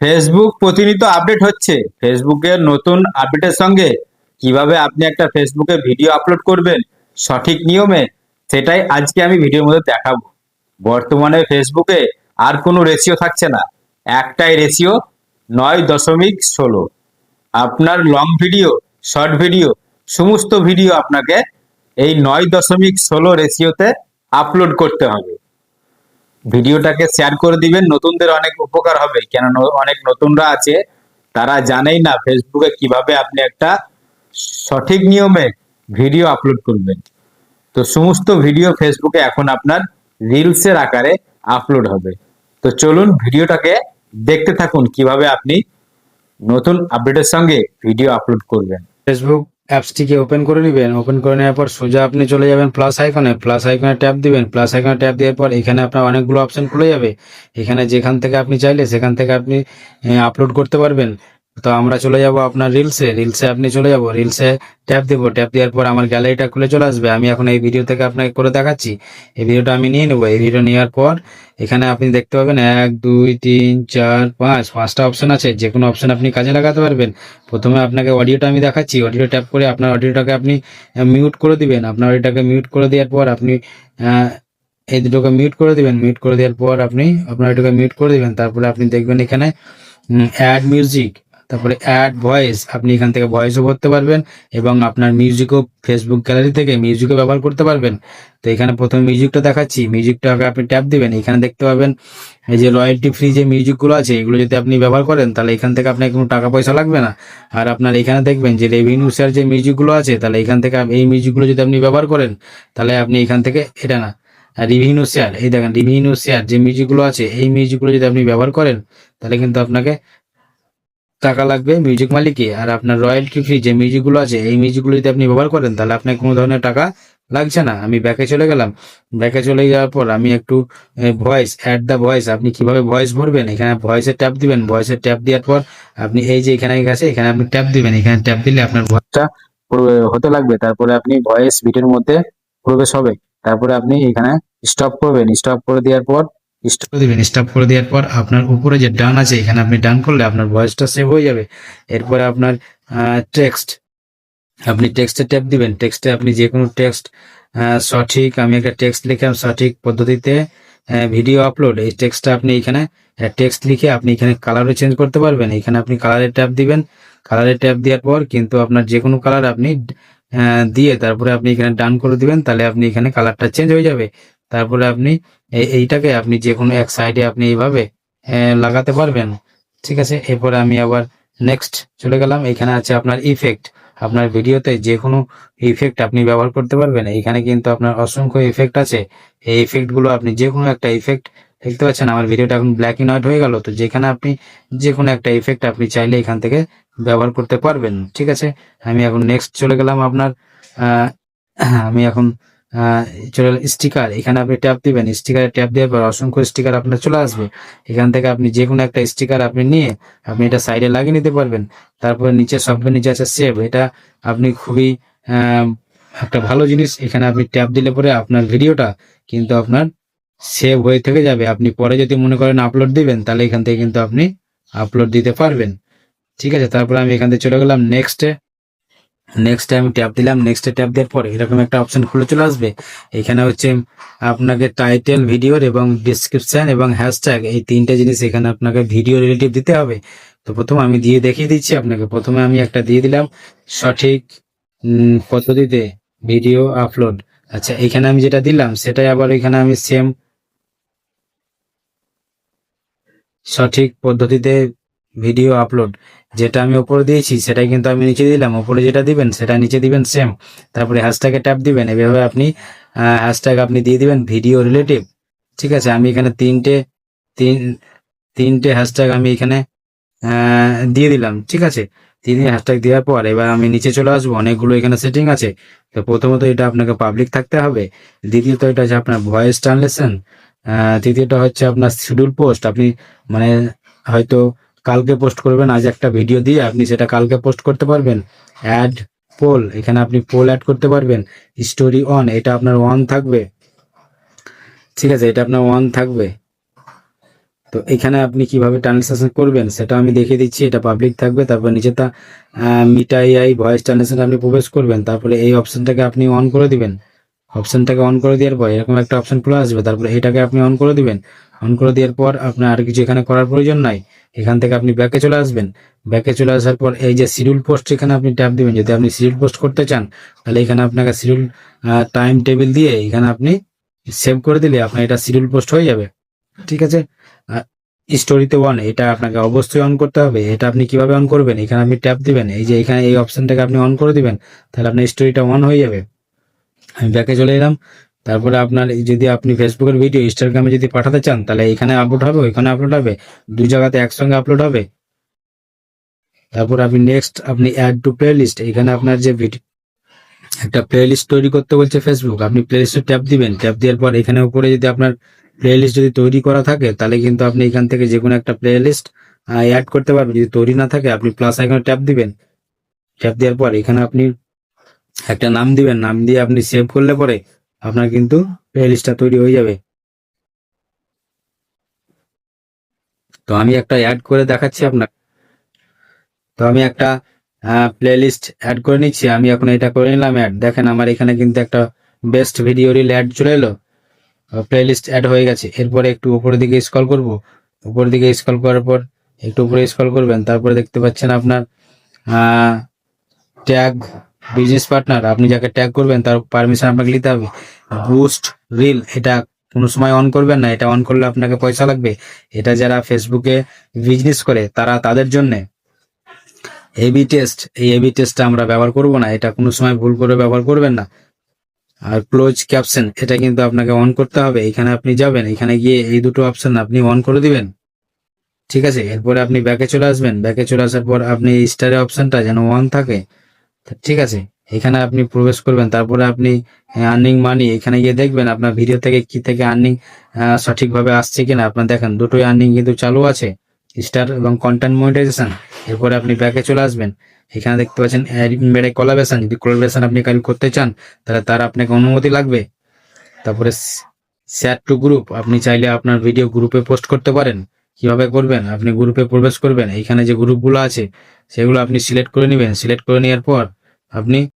Facebook প্রতিনিয়ত update হচ্ছে। ফেসবুকের নতুন আপডেটের সঙ্গে কীভাবে আপনি একটা ফেসবুকে ভিডিও আপলোড করবেন, সঠিক নিয়মে, সেটাই আজকে আমি ভিডিওর মধ্যে দেখাবো। বর্তমানে ফেসবুকে আর কোনো রেশিও থাকছে না। একটাই রেশিও নয় দশমিক ষোলো। আপনার লং ভিডিও শর্ট ভিডিও সমস্ত ভিডিও আপনাকে এই নয় দশমিক ষোলো রেশিওতে আপলোড করতে হবে। ভিডিওটাকে শেয়ার করে দিবেন, নতুনদের অনেক উপকার হবে কেন অনেক নতুনরা আছে, তারা জানেই না ফেসবুকে কীভাবে আপনি একটা সঠিক নিয়মে ভিডিও আপলোড করবেন। তো সমস্ত ভিডিও ফেসবুকে এখন আপনার রিলসের আকারে আপলোড হবে। তো চলুন ভিডিওটাকে দেখতে থাকুন, কীভাবে আপনি নতুন আপডেটের সঙ্গে ভিডিও আপলোড করবেন। ফেসবুক অ্যাপসটিকে ওপেন করে নেবেন। ওপেন করে নেওয়ার পর সোজা আপনি চলে যাবেন প্লাস আইকনে প্লাস আইকনে ট্যাপ দিবেন। প্লাস আইকনে ট্যাপ দেওয়ার পর এখানে আপনার অনেকগুলো অপশন খুলে যাবে। এখানে যেখান থেকে আপনি চাইলে সেখান থেকে আপনি আপলোড করতে পারবেন। তো আমরা চলে যাব আপনার রিলসে রিলসে আপনি চলে যাব। রিলসে ট্যাপ দেবো। ট্যাপ দেওয়ার পর আমার গ্যালারিটা খুলে চলে আসবে। আমি এখন এই ভিডিও থেকে আপনাকে করে দেখাচ্ছি। এই ভিডিওটা আমি নিয়ে নেব। এই ভিডিও নেওয়ার পর এখানে আপনি দেখতে পাবেন এক, দুই, তিন, চার, পাঁচ। পাঁচটা অপশন আছে। যে কোনো অপশন আপনি কাজে লাগাতে পারবেন। প্রথমে আপনাকে অডিওটা আমি দেখাচ্ছি। অডিও ট্যাপ করে আপনার অডিওটাকে আপনি মিউট করে দিবেন। আপনার অডিওটাকে মিউট করে দেওয়ার পর আপনি এই দুটোকে মিউট করে দিবেন। মিউট করে দেওয়ার পর আপনি আপনার এটাকে মিউট করে দিবেন। তারপরে আপনি দেখবেন এখানে অ্যাড মিউজিক তারপরে অ্যাড ভয়েস আপনি এখান থেকে ভয়েসও করতে পারবেন এবং আপনার মিউজিকও ফেসবুক গ্যালারি থেকে মিউজিকও ব্যবহার করতে পারবেন। তো এখানে প্রথমে মিউজিকটা দেখাচ্ছি। মিউজিকটাকে আপনি ট্যাপ দিবেন। এখানে দেখতে পাবেন এই যে রয়্যালটি ফ্রি যে মিউজিকগুলো আছে, এগুলো যদি আপনি ব্যবহার করেন, তাহলে এখান থেকে আপনার কোনো টাকা পয়সা লাগবে না। আর আপনার এখানে দেখবেন যে রেভিনিউ শেয়ার যে মিউজিকগুলো আছে, তাহলে এখান থেকে এই মিউজিকগুলো যদি আপনি ব্যবহার করেন, তাহলে আপনি এখান থেকে এটা না রিভিনিউ শেয়ার এই দেখেন রিভিনিউ শেয়ার যে মিউজিকগুলো আছে, এই মিউজিকগুলো যদি আপনি ব্যবহার করেন, তাহলে কিন্তু আপনাকে টাকা লাগবে মিউজিক মালিককে আর আপনার রয়্যালটি ফ্রি যে মিউজিকগুলো আছে, এই মিউজিকগুলো যদি আপনি ব্যবহার করেন, তাহলে আপনার কোনো ধরনের টাকা লাগছে না। আমি ব্যাকে চলে গেলাম। ব্যাকে চলে যাওয়ার পর আমি একটু ভয়েস অ্যাড দ্য ভয়েস আপনি কীভাবে ভয়েস ভরবেন? এখানে ভয়েসের ট্যাপ দিবেন। ভয়েসের ট্যাপ দেওয়ার পর আপনি এই যে এখানে গেছে, এখানে আপনি ট্যাপ দিবেন। এখানে ট্যাপ দিলে আপনার ভয়েসটা হতে লাগবে। তারপরে আপনি ভয়েস বিটের মধ্যে প্রবেশ হবে। তারপরে আপনি এখানে স্টপ করবেন। স্টপ করে দেওয়ার পর স্টপ করে দিবেন। স্টপ করে দেওয়ার পর আপনার উপরে যে ডান আছে, এখানে আপনি ডান করলে আপনার ভয়েসটা সেভ হয়ে যাবে। এরপরে আপনার টেক্সট আপনি টেক্সটে ট্যাপ দিবেন। টেক্সটে আপনি যে কোনো টেক্সট সঠিক, আমি একটা টেক্সট লিখলাম সঠিক পদ্ধতিতে ভিডিও আপলোড এই টেক্সটটা আপনি এখানে টেক্সট লিখে আপনি এখানে কালারও চেঞ্জ করতে পারবেন। এখানে আপনি কালারের ট্যাপ দিবেন। কালারের ট্যাপ দেওয়ার পর কিন্তু আপনার যে কোনো কালার আপনি দিয়ে তারপরে আপনি এখানে ডান করে দিবেন, তাহলে আপনি এখানে কালারটা চেঞ্জ হয়ে যাবে। তারপরে আপনি এই- এইটাকে আপনি যে কোনো এক সাইডে আপনি এইভাবে লাগাতে পারবেন। ঠিক আছে? এরপরে আমি আবার নেক্সট চলে গেলাম। এখানে আছে আপনার ইফেক্ট আপনার ভিডিওতে যে কোনো ইফেক্ট আপনি ব্যবহার করতে পারবেন। এখানে কিন্তু আপনার অসংখ্য ইফেক্ট আছে। এই ইফেক্টগুলো আপনি যে কোনো একটা ইফেক্ট দেখতে পাচ্ছেন? আমার ভিডিওটা এখন ব্ল্যাক এন্ড হোয়াইট হয়ে গেল। তো যেখানে আপনি যে কোনো একটা ইফেক্ট আপনি চাইলে এখান থেকে ব্যবহার করতে পারবেন। ঠিক আছে? আমি এখন নেক্সট চলে গেলাম আপনার আমি এখন চলে স্টিকার এখানে আপনি ট্যাপ দিবেন স্টিকারে ট্যাপ দেওয়ার পর অসংখ্য স্টিকার আপনার চলে আসবে। এখান থেকে আপনি যে কোনো একটা স্টিকার আপনি নিয়ে আপনি এটা সাইডে লাগিয়ে নিতে পারবেন। তারপরে নিচে সবচেয়ে নিচে আছে সেভ এটা আপনি খুবই একটা ভালো জিনিস। এখানে আপনি ট্যাপ দিলে পরে আপনার ভিডিওটা কিন্তু আপনার সেভ হয়ে থেকে যাবে। আপনি পরে যদি মনে করেন আপলোড দিবেন, তাহলে এখান থেকে কিন্তু আপনি আপলোড দিতে পারবেন। ঠিক আছে? তারপরে আমি এখান থেকে চলে গেলাম। নেক্সটে নেক্সটে আমি ট্যাপ দিলাম নেক্সটে ট্যাপ দেওয়ার পরে এরকম একটা অপশন খুলে চলে আসবে। এখানে হচ্ছে আপনাকে টাইটেল ভিডিওর এবং ডিসক্রিপশন এবং হ্যাশট্যাগ এই তিনটে জিনিস এখানে আপনাকে ভিডিও রিলেটিভ দিতে হবে। তো প্রথমে আমি দিয়ে দেখিয়ে দিচ্ছি আপনাকে। প্রথমে আমি একটা দিয়ে দিলাম, সঠিক পদ্ধতিতে ভিডিও আপলোড আচ্ছা এখানে আমি যেটা দিলাম, সেটাই আবার এখানে আমি সেম সঠিক পদ্ধতিতে ভিডিও আপলোড যেটা আমি উপরে দিয়েছি, সেটাই কিন্তু আমি নিচে দিলাম। উপরে যেটা দিবেন, সেটা নিচে দিবেন সেম তারপরে হ্যাশট্যাগে ট্যাপ দিবেন, এভাবে আপনি হ্যাশট্যাগ আপনি দিয়ে দিবেন ভিডিও রিলেটিভ ঠিক আছে, আমি এখানে তিনটে, তিন, তিনটে হ্যাশট্যাগ আমি এখানে দিয়ে দিলাম। ঠিক আছে তিন হ্যাশট্যাগ দেওয়ার পর এবার আমি নিচে চলে আসব, অনেকগুলো এখানে সেটিং আছে। তো প্রথমত এটা আপনাকে পাবলিক থাকতে হবে। দ্বিতীয়ত এটা হচ্ছে আপনার ভয়েস ট্রান্সলেশন তৃতীয়টা হচ্ছে আপনার শিডিউল পোস্ট আপনি মানে হয়তো কালকে পোস্ট করবেন। আজ একটা ভিডিও দিয়ে আপনি সেটা কালকে পোস্ট করতে পারবেন। অ্যাড পোল এখানে আপনি পোল অ্যাড করতে পারবেন। স্টোরি অন এটা আপনার অন থাকবে। ঠিক আছে, এটা আপনার অন থাকবে। তো তো এখানে আপনি কীভাবে ট্রান্সলেশন করবেন, সেটা আমি দেখিয়ে দিচ্ছি। এটা পাবলিক থাকবে, তারপর নিচেটা মিটা এআই ভয়েস ট্রান্সলেশন আপনি প্রবেশ করবেন। তারপরে এই অপশনটাকে আপনি অন করে দিবেন। অপশনটাকে অন করে দেওয়ার পর এরকম একটা অপশন খুলে আসবে, তারপরে এটাকে আপনি অন করে দিবেন। অন করে দেওয়ার পর আপনার আর কিছু এখানে করার প্রয়োজন নাই। এখান থেকে আপনি ব্যাকে চলে আসবেন। ব্যাকে চলে আসার পর এই যে শিডিউল পোস্ট এখানে আপনি ট্যাপ দিবেন। যদি আপনি শিডিউল পোস্ট করতে চান, তাহলে এখানে আপনাকে শিডিউল টাইম টেবিল দিয়ে এখানে আপনি সেভ করে দিলে আপনার এটা শিডিউল পোস্ট হয়ে যাবে। ঠিক আছে? স্টোরিতে ওয়ান এটা আপনাকে অবশ্যই অন করতে হবে। এটা আপনি কীভাবে অন করবেন? এখানে আপনি ট্যাপ দিবেন। এই যে এখানে এই অপশনটাকে আপনি অন করে দিবেন, তাহলে আপনার স্টোরিটা অন হয়ে যাবে। আমি ব্যাকে চলে এলাম। তারপরে আপনার যদি আপনি ফেসবুকের ভিডিও ইনস্টাগ্রামে যদি পাঠাতে চান, তাহলে এখানে আপলোড হবে, ওইখানে আপলোড হবে। দুই জায়গাতে একসঙ্গে আপলোড হবে। তারপর আপনি নেক্সট আপনি অ্যাড টু প্লে লিস্ট এখানে আপনার যে ভিডিও একটা প্লে লিস্ট তৈরি করতে বলছে ফেসবুক আপনি প্লে লিস্টে ট্যাপ দিবেন। ট্যাপ দেওয়ার পর এখানে উপরে যদি আপনার প্লে লিস্ট যদি তৈরি করা থাকে, তাহলে কিন্তু আপনি এখান থেকে যে কোনো একটা প্লে লিস্ট অ্যাড করতে পারবেন। যদি তৈরি না থাকে, আপনি প্লাস আইকনে ট্যাপ দিবেন। ট্যাপ দেওয়ার পর এখানে আপনি একটা নাম দিবেন, নাম দিয়ে আপনি সেভ করলে পরে আপনার কিন্তু প্লে লিস্টটা তৈরি হয়ে যাবে। তো আমি একটা অ্যাড করে দেখাচ্ছি আপনার। তো আমি একটা প্লে লিস্ট অ্যাড করে নিচ্ছি, আমি এখন এটা করে নিলাম অ্যাড দেখেন আমার এখানে কিন্তু একটা বেস্ট ভিডিও রিল অ্যাড চলে এলো। প্লে লিস্ট অ্যাড হয়ে গেছে। এরপরে একটু উপরের দিকে স্কল করব। উপরের দিকে স্কল করার পর একটু উপরে স্কল করবেন, তারপরে দেখতে পাচ্ছেন আপনার ট্যাগ বিজনেস পার্টনার আপনি যাকে ট্যাগ করবেন, তার পারমিশন আপনাকে নিতে হবে। বুস্ট রিল এটা কোনো সময় অন করবেন না, এটা অন করলে আপনাকে পয়সা লাগবে। এটা যারা ফেসবুকে বিজনেস করে, তারা তাদের জন্যে এবি টেস্ট এই এবি টেস্টটা আমরা ব্যবহার করব না, এটা কোনো সময় ভুল করে ব্যবহার করবেন না। আর ক্লোজ ক্যাপশন এটা কিন্তু আপনাকে অন করতে হবে, এখানে আপনি যাবেন, এখানে গিয়ে এই দুটো অপশন আপনি অন করে দিবেন। ঠিক আছে? এরপরে আপনি ব্যাকে চলে আসবেন ব্যাকে চলে আসার পর আপনি স্টারের অপশনটা যেন অন থাকে। ঠিক আছে, এখানে আপনি প্রবেশ করবেন, তারপরে আপনি আর্নিং মানি এখানে গিয়ে দেখবেন আপনার ভিডিও থেকে কি থেকে আর্নিং সঠিকভাবে আসছে কিনা। আপনার দেখেন, দুটোই আর্নিং কিন্তু চালু আছে স্টার এবং কন্টেন্ট মনিটাইজেশন এরপরে আপনি ব্যাকে চলে আসবেন, এখানে দেখতে পাচ্ছেন মেরে কোলাবেশন যদি কোলাবেশন আপনি কাল করতে চান, তাহলে তার আপনাকে অনুমতি লাগবে। তারপরে শেয়ার টু গ্রুপ আপনি চাইলে আপনার ভিডিও গ্রুপে পোস্ট করতে পারেন। কীভাবে করবেন? আপনি গ্রুপে প্রবেশ করবেন, এখানে যে গ্রুপগুলো আছে সেগুলো আপনি সিলেক্ট করে নেবেন। সিলেক্ট করে নেওয়ার পর আপনি